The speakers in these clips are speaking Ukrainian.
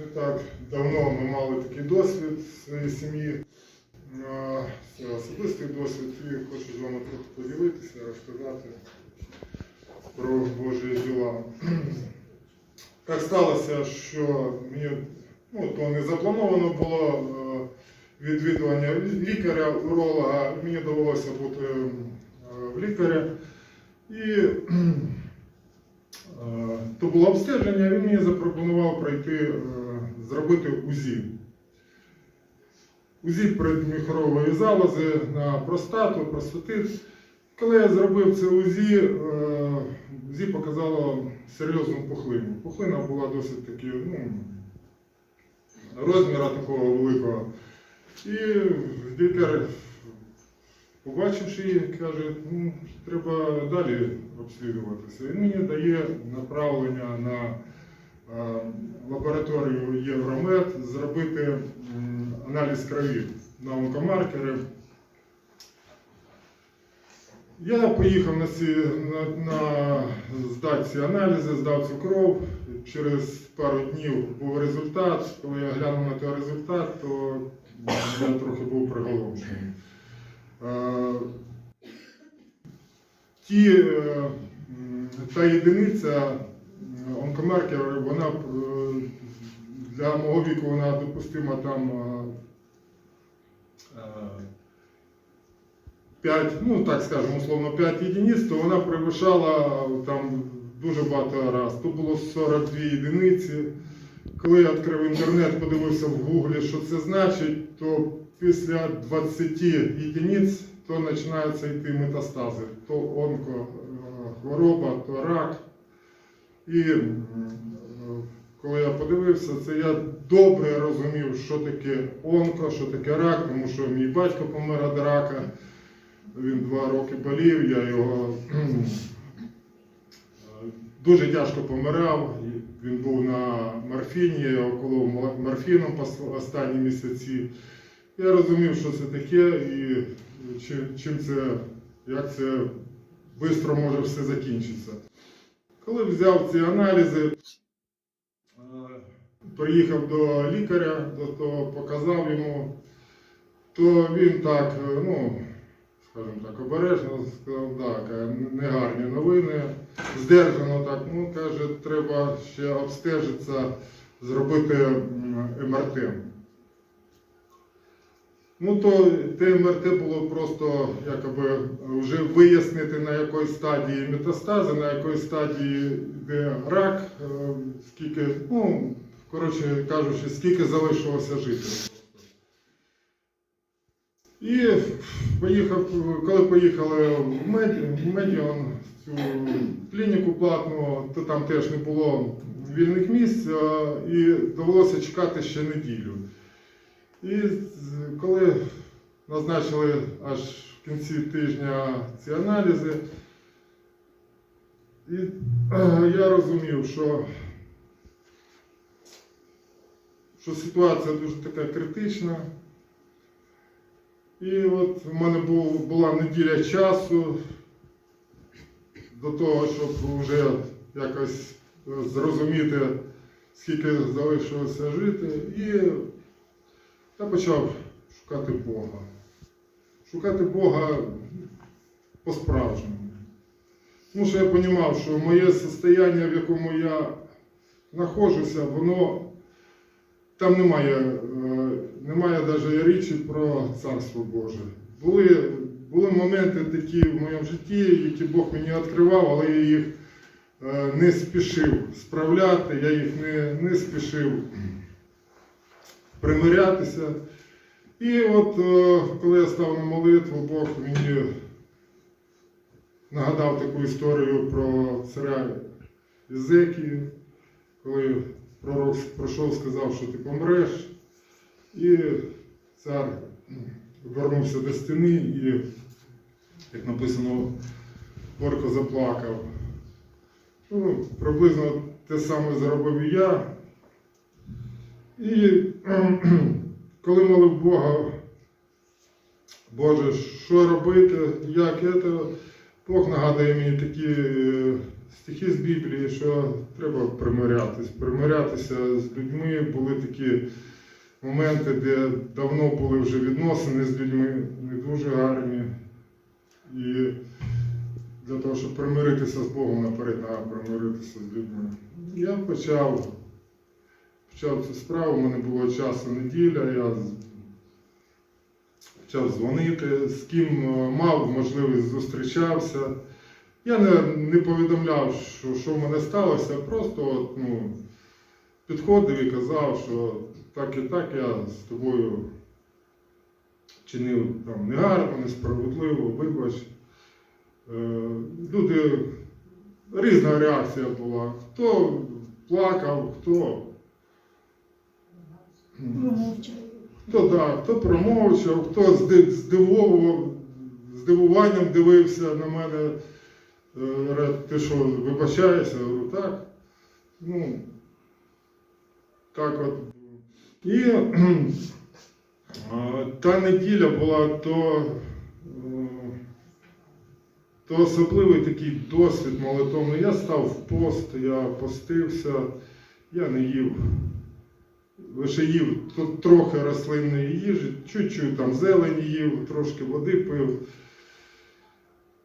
Не так давно ми мали такий досвід в своїй сім'ї. Це особистий досвід і хочу з вами трохи поділитися, розказати про Божі діла. Так сталося, що мені ну, то не заплановано було відвідування лікаря, уролога. Мені довелося бути в лікаря. І то було обстеження, він мені запропонував пройти, е, зробити УЗІ. УЗІ предміхорової залози на простату, простатит. Коли я зробив це УЗІ, е, УЗІ показало серйозну пухлину. Пухлина була досить таки, ну, розміра такого великого. І лікар, побачивши її, каже, ну, треба далі обслідуватися. І мені дає направлення на лабораторію Євромед зробити аналіз крові на онкомаркери. Я поїхав на, ці, на, на здати ці аналізи, здав цю кров. Через пару днів був результат. Коли я глянув на той результат, то я трохи був приголомшений. Е, Ті, е, та єдиниця м, онкомаркер, вона е, для мого віку вона допустима там е, е, 5, ну так скажемо, условно 5 єдиниць, то вона перевищала там дуже багато раз. То було 42 єдиниці. Коли я відкрив інтернет, подивився в гуглі, що це значить, то після 20 єдиниць то починаються йти метастази. То онкохвороба, то рак. І е, коли я подивився, це я добре розумів, що таке онко, що таке рак, тому що мій батько помер від рака. Він два роки болів, я його е, дуже тяжко помирав. Він був на морфіні, я його колов мо- морфіном останні місяці. Я розумів, що це таке і чим, це, як це швидко може все закінчитися. Коли взяв ці аналізи, е, приїхав до лікаря, до того показав йому, то він так, е, ну, скажімо так, обережно сказав, так, е, негарні новини, здержано так, ну, каже, треба ще обстежитися, зробити МРТ. Ну, то те МРТ було просто якоби вже вияснити на якої стадії метастази, на якої стадії йде рак, е, скільки, ну, коротше кажучи, скільки залишилося жити. І поїхав, коли поїхали в Медіон, в цю клініку платну, то там теж не було вільних місць і довелося чекати ще неділю. І коли назначили аж в кінці тижня ці аналізи, і е, я розумів, що, що ситуація дуже така критична. І от в мене був, була неділя часу до того, щоб вже якось е, зрозуміти, скільки залишилося жити. І я почав шукати Бога. Шукати Бога по-справжньому. Тому що я розумів, що моє состояння, в якому я знаходжуся, воно там немає, е, немає навіть річі про Царство Боже. Були, були моменти такі в моєму житті, які Бог мені відкривав, але я їх е, не спішив справляти, я їх не, не спішив примирятися. І от е, коли я став на молитву, Бог мені нагадав таку історію про царя Ізекію, коли пророк пройшов, сказав, що ти помреш. І цар вернувся до стіни і, як написано, горько заплакав. Ну, приблизно те саме зробив і я. І коли молив Бога, Боже, що робити, як це, Бог нагадує мені такі е, стихи з Біблії, що треба примирятись. Примирятися з людьми були такі моменти, де давно були вже відносини з людьми, не дуже гарні. І для того, щоб примиритися з Богом наперед, треба примиритися з людьми. Я почав, почав цю справу, у мене було часу неділя, я почав дзвонити, з ким е, мав можливість зустрічався. Я не, не повідомляв, що, що в мене сталося, просто от, ну, підходив і казав, що так і так я з тобою чинив там негарно, несправедливо, вибач. Е, люди, різна реакція була. Хто плакав, хто. Промовчав. Хто да, хто промовчав, хто зди- здивовував, здивуванням дивився на мене. Е, Ти що, вибачаєшся? Говорю, так. Ну, так от. І та неділя була то, е, то особливий такий досвід молитовний. Я став в пост, я постився, я не їв лише їв трохи рослинної їжі, чуть-чуть там зелені їв, трошки води пив.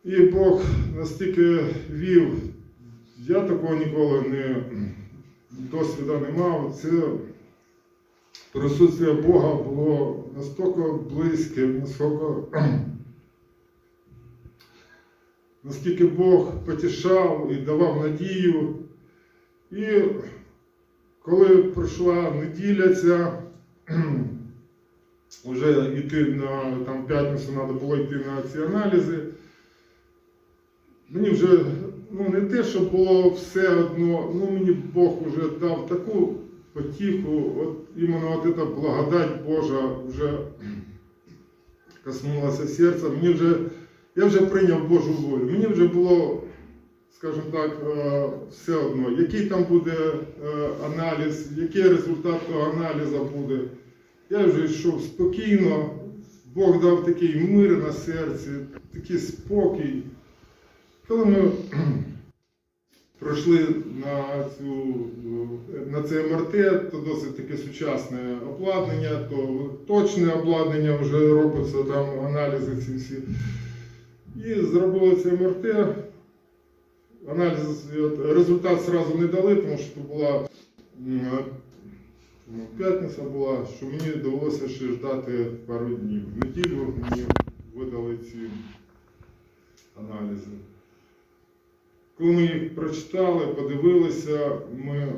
І Бог настільки вів, я такого ніколи не досвіду не мав. Це присутствие Бога було настільки близьке, наскільки, наскільки Бог потішав і давав надію. І коли прийшла неділя ця, вже йти на там, п'ятницю треба було йти на ці аналізи. Мені вже ну, не те, що було все одно, ну мені Бог вже дав таку потіху, от іменно от ця благодать Божа вже коснулася серця. Мені вже, я вже прийняв Божу волю. Мені вже було скажімо так, е, все одно, який там буде е, аналіз, який результат того аналізу буде. Я вже йшов спокійно, Бог дав такий мир на серці, такий спокій. Коли ми пройшли на, цю, е, на це МРТ, то досить таке сучасне обладнання, то точне обладнання вже робиться, там аналізи ці всі. І зробили це МРТ. Аналіз, результат сразу не дали, тому що була ну, п'ятниця була, що мені довелося ще ждати пару днів. В неділю мені видали ці аналізи. Коли ми їх прочитали, подивилися, ми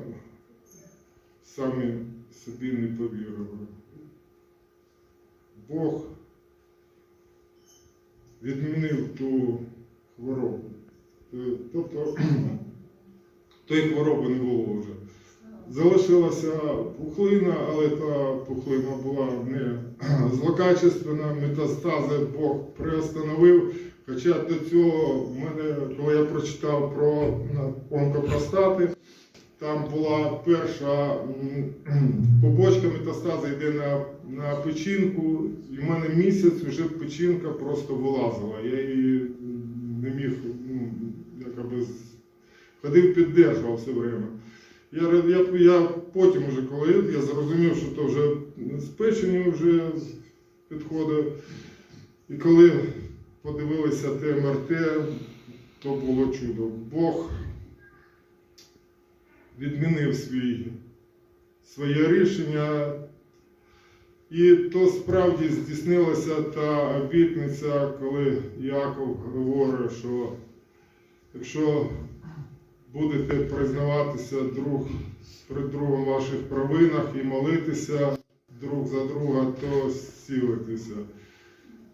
самі собі не повірили. Бог відмінив ту хворобу. Е, Тобто тої хвороби не було вже. Залишилася пухлина, але та пухлина була не злокачественна, метастази Бог приостановив. Хоча до цього, в мене, коли я прочитав про онкопростати, там була перша побочка метастази йде на, на печінку, і в мене місяць вже печінка просто вилазила. Я її м, не міг, ну, якоби з- ходив, піддержував все время. Я, я, я потім, уже, коли я зрозумів, що то вже з печеню вже підходить. І коли подивилися те МРТ, то було чудо. Бог відмінив свій, своє рішення. І то справді здійснилася та обітниця, коли Яков говорить, що якщо будете признаватися друг перед другом ваших провинах і молитися друг за друга, то зцілитеся.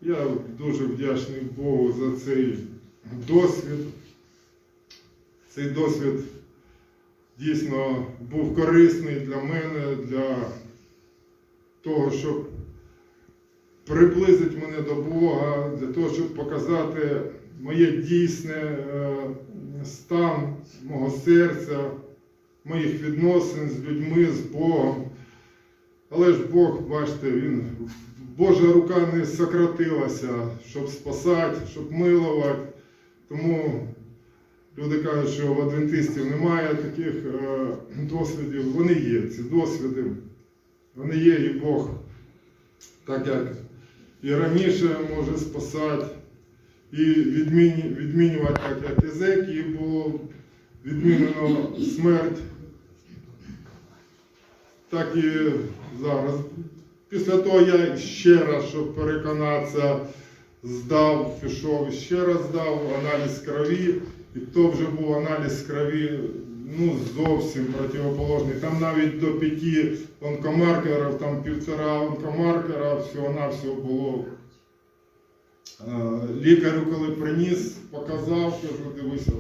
Я дуже вдячний Богу за цей досвід. Цей досвід дійсно був корисний для мене, для того, щоб приблизити мене до Бога, для того, щоб показати моє дійсне е, стан мого серця, моїх відносин з людьми, з Богом. Але ж Бог, бачите, він, Божа рука не сократилася, щоб спасати, щоб милувати. Тому Люди кажуть, що в адвентистів немає таких е, досвідів. Вони є, ці досвіди. Вони є, і Бог, так як і раніше може спасати, і відміню- відмінювати, як Езекії було відмінено смерть, так і зараз. Після того я ще раз, щоб переконатися, здав, пішов ще раз здав аналіз крові, і то вже був аналіз крові ну, зовсім противоположний. Там навіть до п'яти онкомаркерів, там півтора онкомаркера, всього-навсього було. Е, Лікарю, коли приніс, показав, кажу, дивися.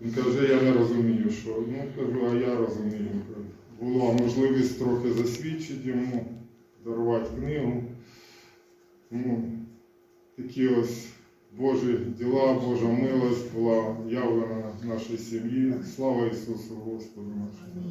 Він каже, я не розумію, що. Ну, кажу, а я розумію. Була можливість трохи засвідчити йому, дарувати книгу. Ну, такі ось Божі діла, Божа милость була явлена нашій сім'ї. Слава Ісусу Господу нашому.